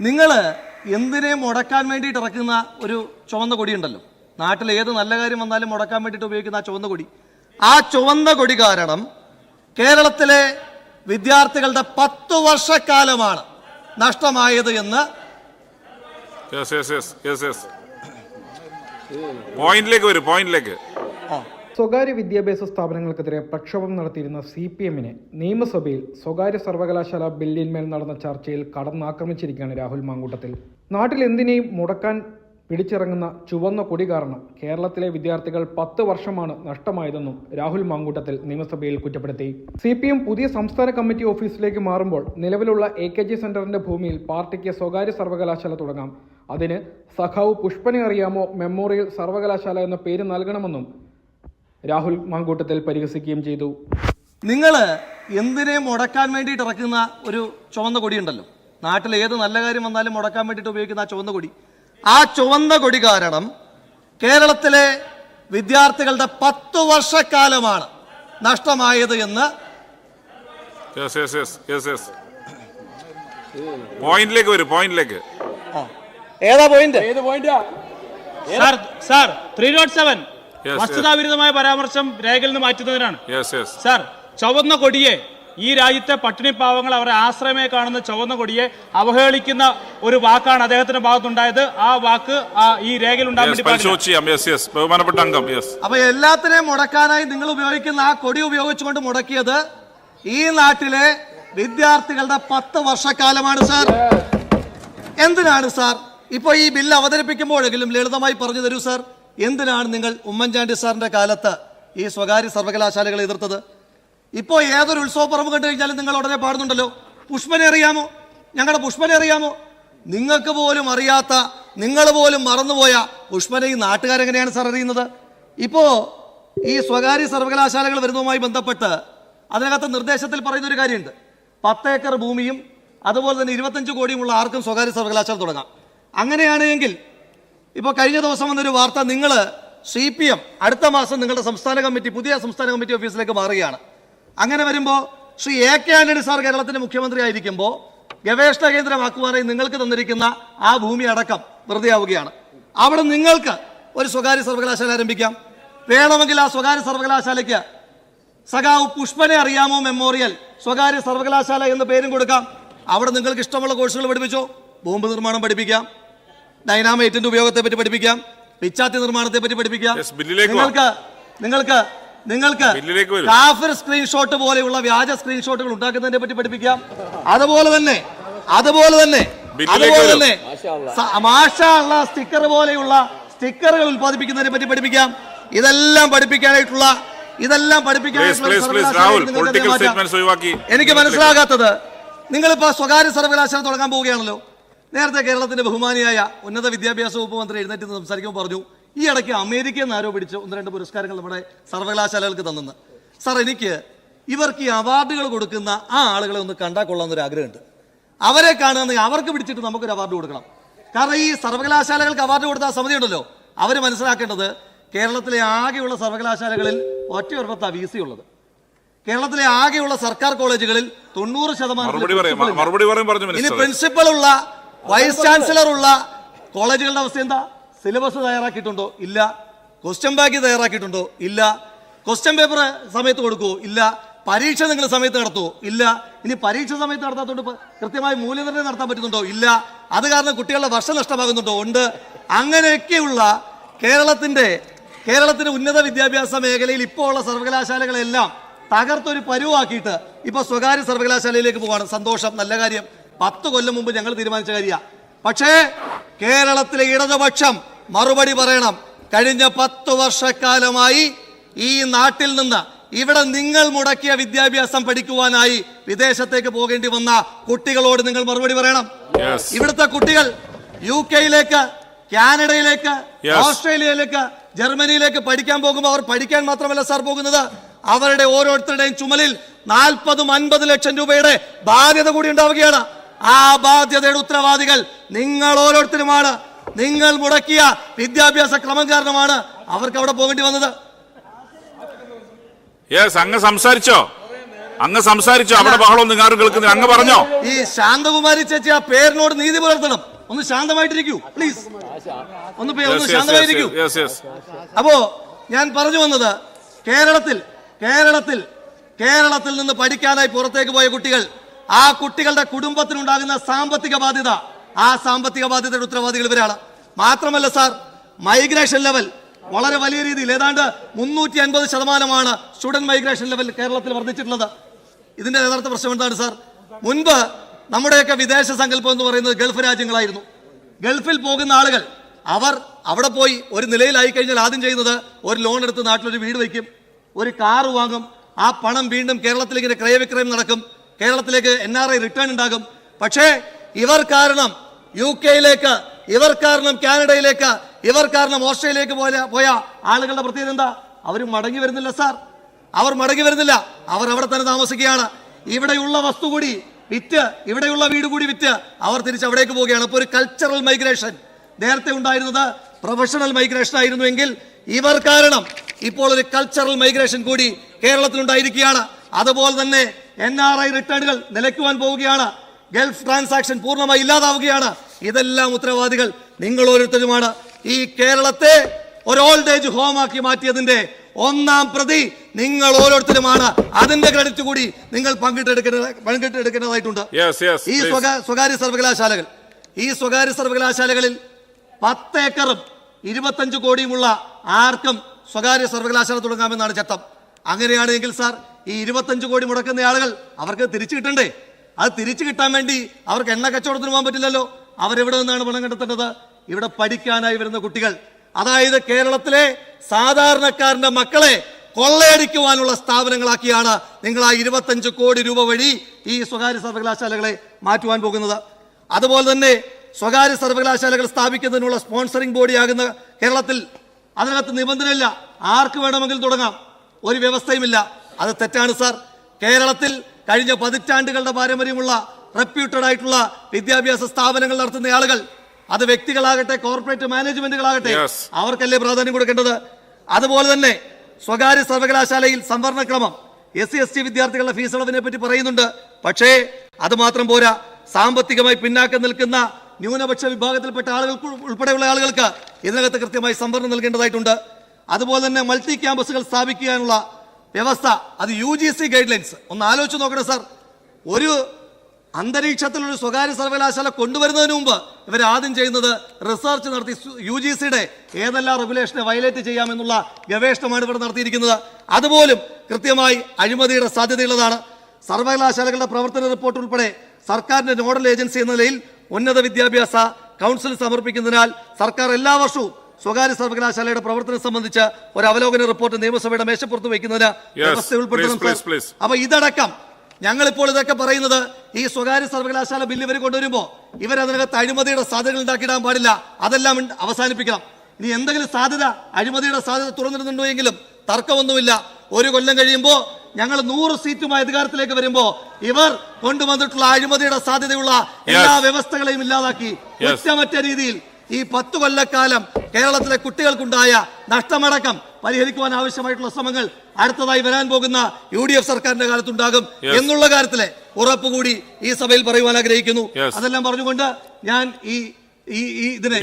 നിങ്ങൾ എന്തിനെ മുടക്കാൻ വേണ്ടിയിട്ട് ഇറക്കുന്ന ഒരു ചുവന്ന കൊടി ഉണ്ടല്ലോ. നാട്ടിൽ ഏത് നല്ല കാര്യം വന്നാലും മുടക്കാൻ വേണ്ടിയിട്ട് ഉപയോഗിക്കുന്ന ആ ചുവന്ന കൊടി. ആ ചുവന്ന കൊടി കാരണം കേരളത്തിലെ വിദ്യാർത്ഥികളുടെ പത്തു വർഷക്കാലമാണ് നഷ്ടമായത് എന്ന് പോയിന്റിലേക്ക് വരും പോയിന്റിലേക്ക് സ്വകാര്യ വിദ്യാഭ്യാസ സ്ഥാപനങ്ങൾക്കെതിരെ പ്രക്ഷോഭം നടത്തിയിരുന്ന സി പി എമ്മിനെ നിയമസഭയിൽ സ്വകാര്യ സർവകലാശാല ബില്ലിന്മേൽ നടന്ന ചർച്ചയിൽ കടന്നാക്രമിച്ചിരിക്കുകയാണ് രാഹുൽ മാങ്കൂട്ടത്തിൽ. നാട്ടിൽ എന്തിനേയും മുടക്കാൻ പിടിച്ചിറങ്ങുന്ന ചുവന്ന കൊടി കാരണം കേരളത്തിലെ വിദ്യാർത്ഥികൾ പത്ത് വർഷമാണ് നഷ്ടമായതെന്നും രാഹുൽ മാങ്കൂട്ടത്തിൽ നിയമസഭയിൽ കുറ്റപ്പെടുത്തി. സി പി എം പുതിയ സംസ്ഥാന കമ്മിറ്റി ഓഫീസിലേക്ക് മാറുമ്പോൾ നിലവിലുള്ള എ കെ ജി സെന്ററിന്റെ ഭൂമിയിൽ പാർട്ടിക്ക് സ്വകാര്യ സർവകലാശാല തുടങ്ങാം. അതിന് സഖാവ് പുഷ്പനെ അറിയാമോ മെമ്മോറിയൽ സർവകലാശാല എന്ന പേര് നൽകണമെന്നും രാഹുൽ മാങ്കൂട്ടത്തിൽ പരിഹസിക്കുകയും ചെയ്തു. നിങ്ങൾ എന്തിനെ മുടക്കാൻ വേണ്ടിയിട്ട് ഇറക്കുന്ന ഒരു ചുവന്ന കൊടിയുണ്ടല്ലോ? നാട്ടിൽ ഏത് നല്ല കാര്യം വന്നാലും മുടക്കാൻ വേണ്ടിയിട്ട് ഉപയോഗിക്കുന്ന ആ ചുവന്ന കൊടി. ആ ചുവന്ന കൊടി കാരണം കേരളത്തിലെ വിദ്യാർത്ഥികളുടെ പത്തു വർഷക്കാലമാണ് നഷ്ടമായത് എന്ന് പോയിന്റിലേക്ക് വരും പോയിന്റിലേക്ക് ഏതാ point sir sir three nought seven വസ്തുതാവിരുദ്ധമായ പരാമർശം രേഖയിൽ നിന്ന് മാറ്റുന്നതിനാണ് യെസ് യെസ് സാർ ചുവന്ന കൊടിയെ ഈ രാജ്യത്തെ പട്ടിണി പാവങ്ങൾ അവരെ ആശ്രമയെ കാണുന്ന ചുവന്ന കൊടിയെ അവഹേളിക്കുന്ന ഒരു വാക്കാണ് അദ്ദേഹത്തിന്റെ ഭാഗത്തുണ്ടായത്. ആ വാക്ക് ഈ രേഖയിൽ ബഹുമാനപ്പെട്ട അംഗം. യെസ് അപ്പൊ എല്ലാത്തിനെയും മുടക്കാനായി നിങ്ങൾ ഉപയോഗിക്കുന്ന ആ കൊടി ഉപയോഗിച്ചുകൊണ്ട് മുടക്കിയത് ഈ നാട്ടിലെ വിദ്യാർത്ഥികളുടെ പത്ത് വർഷക്കാലമാണ് സാർ. എന്തിനാണ് സാർ? ഇപ്പൊ ഈ ബില്ല് അവതരിപ്പിക്കുമ്പോഴെങ്കിലും ലളിതമായി പറഞ്ഞു തരൂ സാർ. എന്തിനാണ് നിങ്ങൾ ഉമ്മൻചാണ്ടി സാറിന്റെ കാലത്ത് ഈ സ്വകാര്യ സർവകലാശാലകളെ എതിർത്തത്? ഇപ്പോൾ ഏതൊരു ഉത്സവ പറമ്പ് കണ്ടു കഴിഞ്ഞാലും നിങ്ങൾ ഉടനെ പാടുന്നുണ്ടല്ലോ. പുഷ്പനെ അറിയാമോ? ഞങ്ങളുടെ പുഷ്പനെ അറിയാമോ? നിങ്ങൾക്ക് പോലും അറിയാത്ത നിങ്ങൾ പോലും മറന്നുപോയ പുഷ്പനെ ഈ നാട്ടുകാരെങ്ങനെയാണ് സാർ അറിയുന്നത്? ഇപ്പോൾ ഈ സ്വകാര്യ സർവകലാശാലകൾ വരുന്നതുമായി ബന്ധപ്പെട്ട് അതിനകത്ത് നിർദ്ദേശത്തിൽ പറയുന്ന ഒരു കാര്യമുണ്ട്. പത്തേക്കർ ഭൂമിയും അതുപോലെ തന്നെ ഇരുപത്തഞ്ച് കോടിയുമുള്ള ആർക്കും സ്വകാര്യ സർവകലാശാല തുടങ്ങാം. അങ്ങനെയാണെങ്കിൽ ഇപ്പോൾ കഴിഞ്ഞ ദിവസം വന്നൊരു വാർത്ത നിങ്ങൾ സി പി എം അടുത്ത മാസം നിങ്ങളുടെ സംസ്ഥാന കമ്മിറ്റി പുതിയ സംസ്ഥാന കമ്മിറ്റി ഓഫീസിലേക്ക് മാറുകയാണ്. അങ്ങനെ വരുമ്പോൾ Shri A K Antony sir കേരളത്തിന്റെ മുഖ്യമന്ത്രി ആയിരിക്കുമ്പോൾ ഗവേഷണ കേന്ദ്രമാക്കുവാനായി നിങ്ങൾക്ക് തന്നിരിക്കുന്ന ആ ഭൂമി അടക്കം വെറുതെ ആവുകയാണ് അവിടെ നിങ്ങൾക്ക് ഒരു സ്വകാര്യ സർവകലാശാല ആരംഭിക്കാം. വേണമെങ്കിൽ ആ സ്വകാര്യ സർവകലാശാലയ്ക്ക് സഖാവ് പുഷ്പനെ അറിയാമോ മെമ്മോറിയൽ? സ്വകാര്യ സർവകലാശാല എന്ന പേരും കൊടുക്കാം. അവിടെ നിങ്ങൾക്ക് ഇഷ്ടമുള്ള കോഴ്സുകൾ പഠിപ്പിച്ചോ? ബോംബ് നിർമ്മാണം പഠിപ്പിക്കാം. ഡൈനാമൈറ്റിന്റെ ഉപയോഗത്തെ പറ്റി പഠിപ്പിക്കാം. പിച്ചാത്തി നിർമ്മാണത്തെ പറ്റി പഠിപ്പിക്കാം. നിങ്ങൾക്ക് നിങ്ങൾക്ക് നിങ്ങൾക്ക് കാഫിർ സ്ക്രീൻഷോട്ട് പോലെയുള്ള വ്യാജ സ്ക്രീൻഷോട്ടുകൾ ഉണ്ടാക്കുന്നതിനെ പറ്റി പഠിപ്പിക്കാം. അതുപോലെ തന്നെ അതുപോലെ തന്നെ അതുപോലെ. തന്നെ മാഷാള്ള സ്റ്റിക്കർ പോലെയുള്ള സ്റ്റിക്കറുകൾ ഉൽപ്പാദിപ്പിക്കുന്നതിനെ പറ്റി പഠിപ്പിക്കാം. ഇതെല്ലാം പഠിപ്പിക്കാനായിട്ടുള്ള ഇതെല്ലാം പഠിപ്പിക്കാനായിട്ടുള്ള എനിക്ക് മനസ്സിലാകാത്തത് നിങ്ങളിപ്പോ സ്വകാര്യ സർവകലാശാല തുടങ്ങാൻ പോവുകയാണല്ലോ. നേരത്തെ കേരളത്തിന്റെ ബഹുമാനിയായ ഉന്നത വിദ്യാഭ്യാസ വകുപ്പ് മന്ത്രി എഴുന്നേറ്റ് സംസാരിക്കുമ്പോൾ പറഞ്ഞു ഈ ഇടയ്ക്ക് അമേരിക്കയിൽ നിന്ന് ആരോപിച്ച് ഒന്ന് രണ്ട് പുരസ്കാരങ്ങൾ നമ്മുടെ സർവകലാശാലകൾക്ക് തന്നെന്ന്. സാർ എനിക്ക് ഇവർക്ക് ഈ അവാർഡുകൾ കൊടുക്കുന്ന ആ ആളുകളെ ഒന്ന് കണ്ടാൽ കൊള്ളാമെന്നൊരു ആഗ്രഹമുണ്ട്. അവരെ കാണുകയാണെങ്കിൽ അവർക്ക് പിടിച്ചിട്ട് നമുക്കൊരു അവാർഡ് കൊടുക്കണം. കാരണം ഈ സർവകലാശാലകൾക്ക് അവാർഡ് കൊടുത്ത ആ സമിതി ഉണ്ടല്ലോ അവർ മനസ്സിലാക്കേണ്ടത് കേരളത്തിലെ ആകെയുള്ള സർവകലാശാലകളിൽ ഒറ്റ ഒരിടത്താണ് വി സി ഉള്ളത്. കേരളത്തിലെ ആകെയുള്ള സർക്കാർ കോളേജുകളിൽ തൊണ്ണൂറ് ശതമാനം ഇനി പ്രിൻസിപ്പൾ പ്രിൻസിപ്പൽ ഉള്ള വൈസ് ചാൻസലർ ഉള്ള കോളേജുകളുടെ അവസ്ഥ എന്താ? സിലബസ് തയ്യാറാക്കിയിട്ടുണ്ടോ? ഇല്ല. ക്വസ്റ്റ്യൻ ബാങ്ക് തയ്യാറാക്കിയിട്ടുണ്ടോ? ഇല്ല. ക്വസ്റ്റ്യൻ പേപ്പർ സമയത്ത് കൊടുക്കുമോ ഇല്ല. പരീക്ഷ നിങ്ങൾ സമയത്ത് നടത്തുമോ ഇല്ല. ഇനി പരീക്ഷ സമയത്ത് നടത്താത്തതുകൊണ്ട് ഇപ്പൊ കൃത്യമായി മൂല്യനിർണയം നടത്താൻ പറ്റുന്നുണ്ടോ? ഇല്ല. അത് കാരണം കുട്ടികളുടെ വർഷം നഷ്ടമാകുന്നുണ്ടോ? ഉണ്ട്. അങ്ങനെയൊക്കെയുള്ള കേരളത്തിന്റെ കേരളത്തിന്റെ ഉന്നത വിദ്യാഭ്യാസ മേഖലയിൽ ഇപ്പോൾ ഉള്ള സർവകലാശാലകളെല്ലാം തകർത്തൊരു പരുവാക്കിയിട്ട് ഇപ്പൊ സ്വകാര്യ സർവകലാശാലയിലേക്ക് പോവാണ്. സന്തോഷം. നല്ല കാര്യം. പത്ത് കൊല്ലം മുമ്പ് ഞങ്ങൾ തീരുമാനിച്ച കാര്യമാണ് പക്ഷേ കേരളത്തിലെ ഇടതുപക്ഷം മറുപടി പറയണം. കഴിഞ്ഞ പത്ത് വർഷക്കാലമായി ഈ നാട്ടിൽ നിന്ന് ഇവിടെ നിങ്ങൾ മുടക്കിയ വിദ്യാഭ്യാസം പഠിക്കുവാനായി വിദേശത്തേക്ക് പോകേണ്ടി വന്ന കുട്ടികളോട് നിങ്ങൾ മറുപടി പറയണം. ഇവിടുത്തെ കുട്ടികൾ യു കെയിലേക്ക് കാനഡയിലേക്ക്. ഓസ്ട്രേലിയയിലേക്ക് ജർമ്മനിയിലേക്ക് പഠിക്കാൻ പോകുമ്പോൾ അവർ പഠിക്കാൻ മാത്രമല്ല സാർ പോകുന്നത്. അവരുടെ ഓരോരുത്തരുടെയും ചുമലിൽ നാൽപ്പതും അൻപത് ലക്ഷം രൂപയുടെ ബാധ്യത കൂടി ഉണ്ടാവുകയാണ്. ആ ബാധ്യതയുടെ ഉത്തരവാദികൾ നിങ്ങൾ ഓരോരുത്തരുമാണ്. നിങ്ങൾ മുടക്കിയ വിദ്യാഭ്യാസ ക്രമം കാരണമാണ് അവർക്ക് അവിടെ പോകേണ്ടി വന്നത്. യെസ് അങ്ങ് സംസാരിച്ചോ? അങ്ങ് സംസാരിച്ചോ? അവിടെ ബഹളം നിങ്ങൾ ആരും കേൾക്കുന്നില്ല. അങ്ങ് പറഞ്ഞോ? ഈ ശാന്തകുമാരി ചേച്ചി ആ പേരിനോട് നീതി പുലർത്തണം. ഒന്ന് ശാന്തമായിട്ടിരിക്കൂ പ്ലീസ് ഒന്ന് ഒന്ന് ശാന്തമായിരിക്കൂ. അപ്പോ ഞാൻ പറഞ്ഞു വന്നത് കേരളത്തിൽ കേരളത്തിൽ കേരളത്തിൽ നിന്ന് പഠിക്കാനായി പുറത്തേക്ക് പോയ കുട്ടികൾ ആ കുട്ടികളുടെ കുടുംബത്തിനുണ്ടാകുന്ന സാമ്പത്തിക ബാധ്യത ആ സാമ്പത്തിക ബാധ്യതയുടെ ഉത്തരവാദികൾ ഇവരാണ്. മാത്രമല്ല സാർ മൈഗ്രേഷൻ ലെവൽ വളരെ വലിയ രീതിയിൽ ഏതാണ്ട് മുന്നൂറ്റി അൻപത് ശതമാനമാണ് സ്റ്റുഡന്റ് മൈഗ്രേഷൻ ലെവൽ കേരളത്തിൽ വർദ്ധിച്ചിട്ടുള്ളത്. ഇതിന്റെ യഥാർത്ഥ പ്രശ്നം എന്താണ് സാർ? മുൻപ് നമ്മുടെയൊക്കെ വിദേശ സങ്കല്പം എന്ന് പറയുന്നത് ഗൾഫ് രാജ്യങ്ങളായിരുന്നു. ഗൾഫിൽ പോകുന്ന ആളുകൾ അവർ അവിടെ പോയി ഒരു നിലയിലായി കഴിഞ്ഞാൽ ആദ്യം ചെയ്യുന്നത് ഒരു ലോൺ എടുത്ത് നാട്ടിലൊരു വീട് വയ്ക്കും ഒരു കാറ് വാങ്ങും ആ പണം വീണ്ടും കേരളത്തിലേക്ക് ക്രയവിക്രയം നടക്കും കേരളത്തിലേക്ക് എൻ ആർ ഐ റിട്ടേൺ ഉണ്ടാകും. പക്ഷേ ഇവർ കാരണം യു കെയിലേക്ക് ഇവർ കാരണം കാനഡയിലേക്ക് ഇവർ കാരണം ഓസ്ട്രേലിയയിലേക്ക് പോയ പോയ ആളുകളുടെ പ്രത്യേകത എന്താ? അവർ മടങ്ങി വരുന്നില്ല സാർ. അവർ മടങ്ങി വരുന്നില്ല. അവർ അവിടെ തന്നെ താമസിക്കുകയാണ്. ഇവിടെയുള്ള വസ്തു കൂടി വിറ്റ് ഇവിടെയുള്ള വീട് കൂടി വിറ്റ് അവർ തിരിച്ച് അവിടേക്ക് പോവുകയാണ്. അപ്പോൾ ഒരു കൾച്ചറൽ മൈഗ്രേഷൻ നേരത്തെ ഉണ്ടായിരുന്നത് പ്രൊഫഷണൽ മൈഗ്രേഷൻ ആയിരുന്നുവെങ്കിൽ ഇവർ കാരണം ഇപ്പോൾ ഒരു കൾച്ചറൽ മൈഗ്രേഷൻ കൂടി കേരളത്തിലുണ്ടായിരിക്കുകയാണ്. അതുപോലെ തന്നെ എൻ ആർ ഐ റിട്ടേണുകൾ നിലയ്ക്കുവാൻ പോവുകയാണ്. ഗൾഫ് ട്രാൻസാക്ഷൻ പൂർണമായി ഇല്ലാതാവുകയാണ്. ഇതെല്ലാം ഉത്തരവാദികൾ നിങ്ങൾ ഓരോരുത്തരുമാണ്. ഈ കേരളത്തെ ഒരു ഓൾഡ് ഏജ് ഹോമാക്കി മാറ്റിയതിന്റെ ഒന്നാം പ്രതി നിങ്ങൾ ഓരോരുത്തരുമാണ്. അതിന്റെ ക്രെഡിറ്റ് കൂടി നിങ്ങൾ പങ്കിട്ടെടുക്കേണ്ട പങ്കിട്ടെടുക്കേണ്ടതായിട്ടുണ്ട്. ഈ സ്വകാ സ്വകാര്യ സർവകലാശാലകൾ. ഈ സ്വകാര്യ സർവകലാശാലകളിൽ പത്ത് ഏക്കറും ഇരുപത്തഞ്ച് കോടിയുമുള്ള ആർക്കും സ്വകാര്യ സർവകലാശാല തുടങ്ങാമെന്നാണ് ചട്ടം. അങ്ങനെയാണെങ്കിൽ സാർ ഈ ഇരുപത്തഞ്ച് കോടി മുടക്കുന്ന ആളുകൾ അവർക്ക് തിരിച്ചു കിട്ടണ്ടേ? അത് തിരിച്ചു കിട്ടാൻ വേണ്ടി അവർക്ക് എണ്ണ കച്ചവടത്തിന് പോകാൻ പറ്റില്ലല്ലോ. അവരെവിടെ നിന്നാണ് പണം കണ്ടെത്തേണ്ടത്? ഇവിടെ പഠിക്കാനായി വരുന്ന കുട്ടികൾ. അതായത് കേരളത്തിലെ സാധാരണക്കാരന്റെ മക്കളെ കൊള്ളയടിക്കുവാനുള്ള സ്ഥാപനങ്ങളാക്കിയാണ് നിങ്ങൾ ആ ഇരുപത്തഞ്ച് കോടി രൂപ വഴി ഈ സ്വകാര്യ സർവകലാശാലകളെ മാറ്റുവാൻ പോകുന്നത്. അതുപോലെ തന്നെ സ്വകാര്യ സർവകലാശാലകൾ സ്ഥാപിക്കുന്നതിനുള്ള സ്പോൺസറിംഗ് ബോഡിയാകുന്ന കേരളത്തിൽ അതിനകത്ത് നിബന്ധനയില്ല. ആർക്ക് വേണമെങ്കിലും തുടങ്ങാം. ഒരു വ്യവസ്ഥയുമില്ല. അത് തെറ്റാണ് സാർ. കേരളത്തിൽ കഴിഞ്ഞ പതിറ്റാണ്ടുകളുടെ പാരമ്പര്യമുള്ള റെപ്യൂട്ടഡ് ആയിട്ടുള്ള വിദ്യാഭ്യാസ സ്ഥാപനങ്ങൾ നടത്തുന്ന ആളുകൾ അത് വ്യക്തികളാകട്ടെ കോർപ്പറേറ്റ് മാനേജ്മെന്റുകളാകട്ടെ അവർക്കല്ലേ പ്രാധാന്യം കൊടുക്കേണ്ടത്? അതുപോലെ തന്നെ സ്വകാര്യ സർവകലാശാലയിൽ സംവരണക്രമം. എസ് സി എസ് ടി വിദ്യാർത്ഥികളുടെ ഫീസ് ഇളവിനെ പറ്റി പറയുന്നുണ്ട്. പക്ഷേ അത് മാത്രം പോരാ. സാമ്പത്തികമായി പിന്നാക്കം നിൽക്കുന്ന ന്യൂനപക്ഷ വിഭാഗത്തിൽപ്പെട്ട ആളുകൾക്ക് ഉൾപ്പെടെയുള്ള ആളുകൾക്ക് ഇതിനകത്ത് കൃത്യമായി സംവരണം നൽകേണ്ടതായിട്ടുണ്ട്. അതുപോലെ തന്നെ മൾട്ടി ക്യാമ്പസുകൾ സ്ഥാപിക്കാനുള്ള വ്യവസ്ഥ അത് U G C guidelines ഒന്ന് ആലോചിച്ച് നോക്കണം സാർ. ഒരു അന്തരീക്ഷത്തിൽ ഒരു സ്വകാര്യ സർവകലാശാല കൊണ്ടുവരുന്നതിന് മുമ്പ് ഇവർ ആദ്യം ചെയ്യുന്നത് റിസർച്ച് നടത്തി യു ജി സിയുടെ ഏതെല്ലാം റെഗുലേഷനെ വയലേറ്റ് ചെയ്യാമെന്നുള്ള ഗവേഷണമാണ് ഇവിടെ നടത്തിയിരിക്കുന്നത്. അതുപോലും കൃത്യമായി അഴിമതിയുടെ സാധ്യതയുള്ളതാണ്. സർവകലാശാലകളുടെ പ്രവർത്തന റിപ്പോർട്ട് ഉൾപ്പെടെ സർക്കാരിന്റെ നോഡൽ ഏജൻസി എന്ന നിലയിൽ ഉന്നത വിദ്യാഭ്യാസ കൗൺസിൽ സമർപ്പിക്കുന്നതിനാൽ സർക്കാർ എല്ലാ വർഷവും സ്വകാര്യ സർവകലാശാലയുടെ പ്രവർത്തനം സംബന്ധിച്ച ഒരു അവലോകന റിപ്പോർട്ട് നിയമസഭയുടെ മേശപ്പുറത്ത് വയ്ക്കുന്നതിന് വ്യവസ്ഥ ഉൾപ്പെടുത്തണം. അപ്പൊ ഇതടക്കം ഞങ്ങളിപ്പോൾ ഇതൊക്കെ പറയുന്നത് ഈ സ്വകാര്യ സർവകലാശാല ബില്ല് ഇവർ കൊണ്ടുവരുമ്പോൾ ഇവർ അതിനകത്ത് അഴിമതിയുടെ സാധ്യതകൾ ഉണ്ടാക്കിയിടാൻ പാടില്ല അതെല്ലാം അവസാനിപ്പിക്കണം ഇനി എന്തെങ്കിലും സാധ്യത അഴിമതിയുടെ സാധ്യത തുറന്നിരുന്നുണ്ടോ എങ്കിലും തർക്കമൊന്നുമില്ല ഒരു കൊല്ലം കഴിയുമ്പോൾ ഞങ്ങൾ നൂറ് സീറ്റുമായി അധികാരത്തിലേക്ക് വരുമ്പോൾ ഇവർ കൊണ്ടുവന്നിട്ടുള്ള അഴിമതിയുടെ സാധ്യതയുള്ള എല്ലാ. വ്യവസ്ഥകളെയും ഇല്ലാതാക്കി Yes. ഒറ്റമറ്റ രീതിയിൽ ഈ പത്തു കൊല്ലക്കാലം കേരളത്തിലെ കുട്ടികൾക്കുണ്ടായ നഷ്ടമടക്കം പരിഹരിക്കുവാൻ ആവശ്യമായിട്ടുള്ള ശ്രമങ്ങൾ അടുത്തതായി വരാൻ പോകുന്ന യു ഡി എഫ് സർക്കാരിന്റെ കാലത്തുണ്ടാകും എന്നുള്ള കാര്യത്തിലെ ഉറപ്പുകൂടി ഈ സഭയിൽ പറയുവാൻ ആഗ്രഹിക്കുന്നു. അതെല്ലാം പറഞ്ഞുകൊണ്ട് ഞാൻ ഈ ഈ ഈ ഇതിനെ